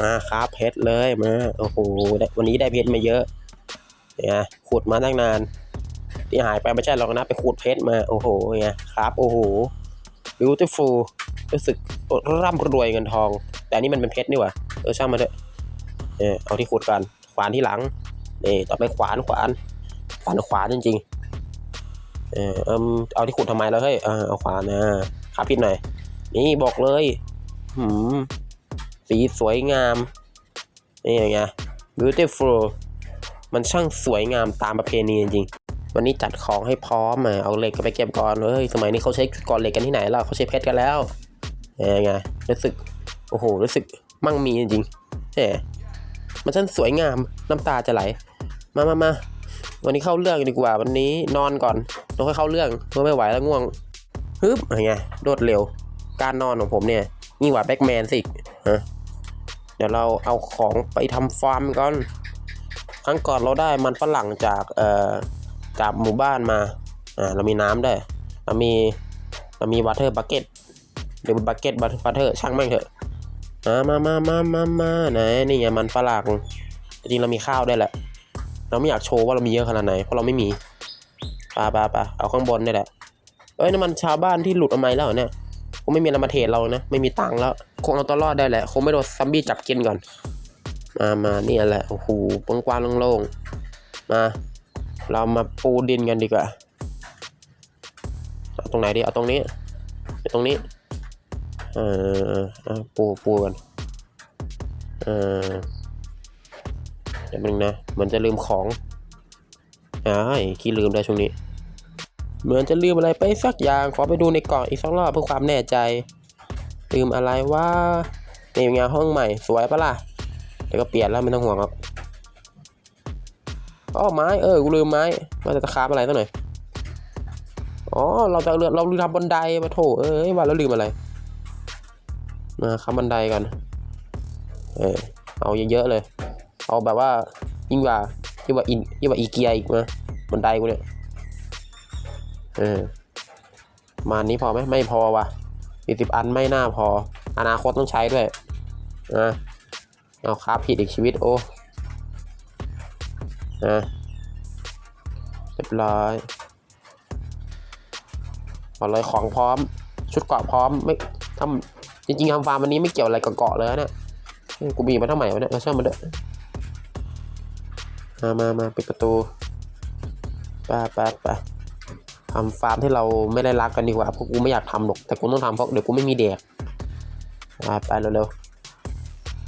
มาครับเพชรเลยมาโอ้โหวันนี้ได้เพชรมาเยอะเนี่ยขุดมาตั้งนาน ที่หายไปไม่ใช่หรอกนะไปขุดเพชรมาโอ้โหเนี่ยครับโอ้โห beautiful รู้สึกร่ำรวยเงินทอง แต่นี่มันเป็นเพชรนี่หว่าเออช่างมันเถอะเออเอาที่ขุดกันขวานที่หลังนี่ต่อไปขวานขวานขวานขวานจริงๆเออเอเอาที่ขุดทำไมแล้วเฮ้ยเอาขวานนะขาพิษหน่อยนี่บอกเลยหืม สีสวยงามนี่ไง beautiful มันช่างสวยงามตามประเพณีจริงๆ วันนี้จัดของให้พร้อมอะเอาเหล็กไปเก็บก่อนเฮ้ยสมัยนี้เขาใช้ก่อนเหล็กกันที่ไหนล่ะเขาใช้เพชรกันแล้วนี่ไงรู้สึกโอ้โหรู้สึกมั่งมีจริงๆแหมมันช่างสวยงามน้ำตาจะไหล มามามาวันนี้เข้าเรื่องดีกว่าวันนี้นอนก่อนแล้วค่อยเข้าเรื่องเพราะไม่ไหวแล้วง่วงฮึบอะไรเงี้ยรวดเร็ว การนอนของผมเนี่ยยิ่งกว่าแบ็กแมนสิฮะ เดี๋ยวเราเอาของไปทำฟาร์มก่อน ครั้งก่อนเราได้มันฝรั่งจากเอ่อจากหมู่บ้านมา อ่า เรามีน้ำด้วย เรามี เรามีวัตเตอร์บักเก็ตหรือบักเก็ตบัตเตอร์ช่างแม่งเถอะอ่ามามามามามาไหนนี่ไงมันฝรั่ง จริงเรามีข้าวได้แหละ เราไม่อยากโชว์ว่าเรามีเยอะขนาดไหน เพราะเราไม่มีปาปาปาเอาข้างบนนี่แหละ เอ้ยนี่นมันชาวบ้านที่หลุดออกมาแล้วเนี่ย คงไม่มีอะไรมาเทรดเรานะ ไม่มีตังค์แล้ว คงเอาตัวรอดได้แหละ คงไม่โดนซัมบี้จับกินก่อน มามานี่แหละ โอ้โหกว้างโล่งๆ มา เรามาปูดินกันดีกว่า เอาตรงไหนดี เอาตรงนี้เอาตรงนี้ เออเอปูปูกัน เออเดี๋ยวนึงนะ เหมือนจะลืมของอ้ายขี้ลืมได้ช่วงนี้ เหมือนจะลืมอะไรไปสักอย่าง ขอไปดูในกล่องอีกสักรอบเพื่อความแน่ใจ ลืมอะไรว่าในี่เป็นห้องใหม่ สวยปะล่ะเดี๋ยวก็เปลี่ยนแล้วไม่ต้องห่วงหรอกอ๋อไม้เออกูลืมไม้ว่าจะตะคาบอะไรสักหน่อยอ๋อเราจะเลือเราลืมทำบันไดมาโถเอ้ยว่าแล้วลืมอะไรมาค้ำบันไดกันเออเอาเยอะๆเลย เอาแบบว่ายิ่งกว่ายิ่งกว่าอินยิ่งกว่าอีเกียอีกมาบันไดกูเนี่ย เออมานี้พอไหมไม่พอว่ะสี่สิบอันไม่น่าพอ อนาคตต้องใช้ด้วยนะเอาคราผิดอีกชีวิตโอ้นะเรียบร้อยพอเลยของพร้อม ชุดเกาะพร้อมไม่ทำจริงๆทำฟาร์มวันนี้ไม่เกี่ยวอะไรกับเกาะเลยนะเนี่ยกูมีมาเท่าไหร่วะเนี่ยเอาช่างมันเถอมามามาปิดประตูไปไปไป ทำฟาร์มที่เราไม่ได้รักกันดีกว่าเพราะกูไม่อยากทำหรอกแต่กูต้องทำเพราะเดี๋ยวกูไม่มีแดกไปเร็ว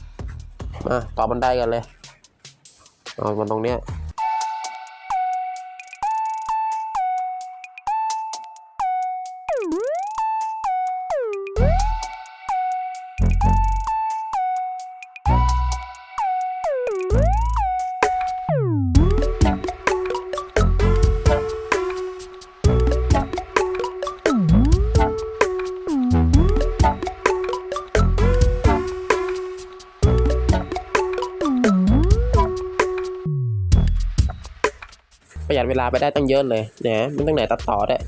ๆมาต่อบันไดกันเลยเอามันตรงเนี้ย ยัดเวลาไปได้ตั้งเยอะเลยเนี่ยไม่ต้งไหนตัดต่อได้วย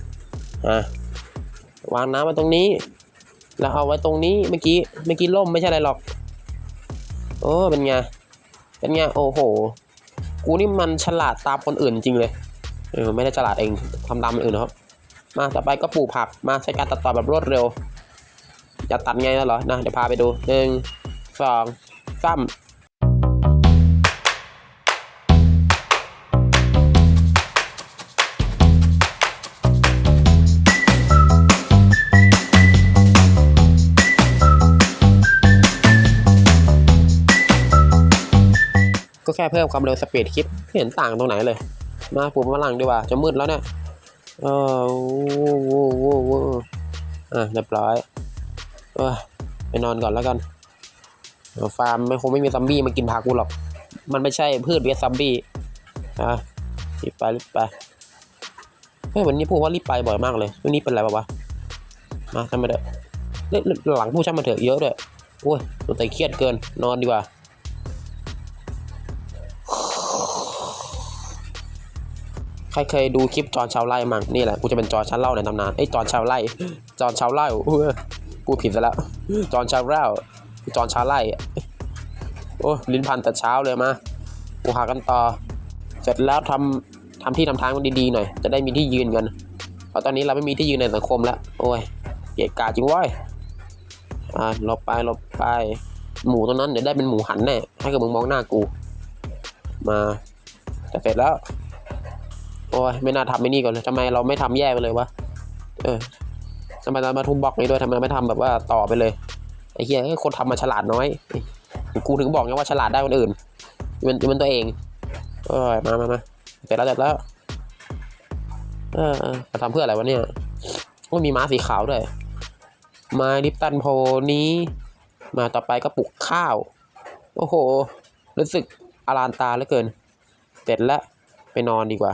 อะวางน้ำไว้ตรงนี้ แล้วเอาไว้ตรงนี้เมื่อกี้เมื่อกี้ล่มไม่ใช่อะไรหรอก โอ้เป็นไงเป็นไงโอ้โห กูนี่มันฉลาดตามคนอื่นจริงเลยเออไม่ได้ฉลาดเองทำตามคนอื่นนะครับ มาต่อไปก็ปลูกผักมาใช้การตัดต่อแบบรวดเร็วจะตัดไงแล้วเหรอนะเดี๋ยวพาไปดูหนึ่งสองสาม ก็แค่เพิ่มความเร็วสปีดคลิปไม่เห็นต่างตรงไหนเลย มาปลูกมะลังดีกว่า จะมืดแล้วเนี่ยเออโว้โว้โว้อะเรียบร้อยเออไปนอนก่อนแล้วกันฟาร์มไม่คงไม่มีซัมบี้มากินผักกูหรอก มันไม่ใช่พืชเวียซัมบี้อะรีบไปรีบไปเฮ้ยวันนี้พูดว่ารีบไปบ่อยมากเลยวันนี้เป็นไรบ้างวะมาทำไมเด้อหลังผู้ช่างมันเถอะเยอะด้วยโอ้ยตัวใจเครียดเกินนอนดีกว่า ใครเคยดูคลิปจอนชาวไร่มั่งนี่แหละกูจะเป็นจอนชาวเล่าในตำนานไอ้จอนชาวไร่จอนชาวไร่เออพูผิดซะแล้วจอนชาวเล่าจอนชาวไร่โอ้ยลิ้นพันแต่เช้าเลยมากูหากันต่อ เสร็จแล้วทำทำที่ทำทางมันดีๆหน่อย จะได้มีที่ยืนกันเพราะตอนนี้เราไม่มีที่ยืนในสังคมแล้ว โอ้ยเกลียดกาจริงว้ยอ่าหลบไปหลบไป หมูตัวนั้นเดี๋ยวได้เป็นหมูหันแน่ ให้กับมึงมองหน้ากู มาจะเสร็จแล้ว โอ้ยไม่น่าทำไอ้นี่ก่อนเลยทำไมเราไม่ทำแยกไปเลยวะเออทำไมเรามาทุบบล็อกนี้ด้วยทำไมไม่ทำแบบว่าต่อไปเลยไอ้เหี้ยคนทำมาฉลาดน้อยกูถึงบอกไงว่าฉลาดได้คนอื่นมันมันตัวเองเอ้ยมามามาเสร็จแล้วเสร็จแล้วเออเออมาทำเพื่ออะไรวะเนี่ยก็มีม้าสีขาวด้วยมาลิปตันโพนี้ มาต่อไปก็ปลูกข้าว โอ้โห รู้สึกอลานตาเหลือเกิน เสร็จแล้วไปนอนดีกว่า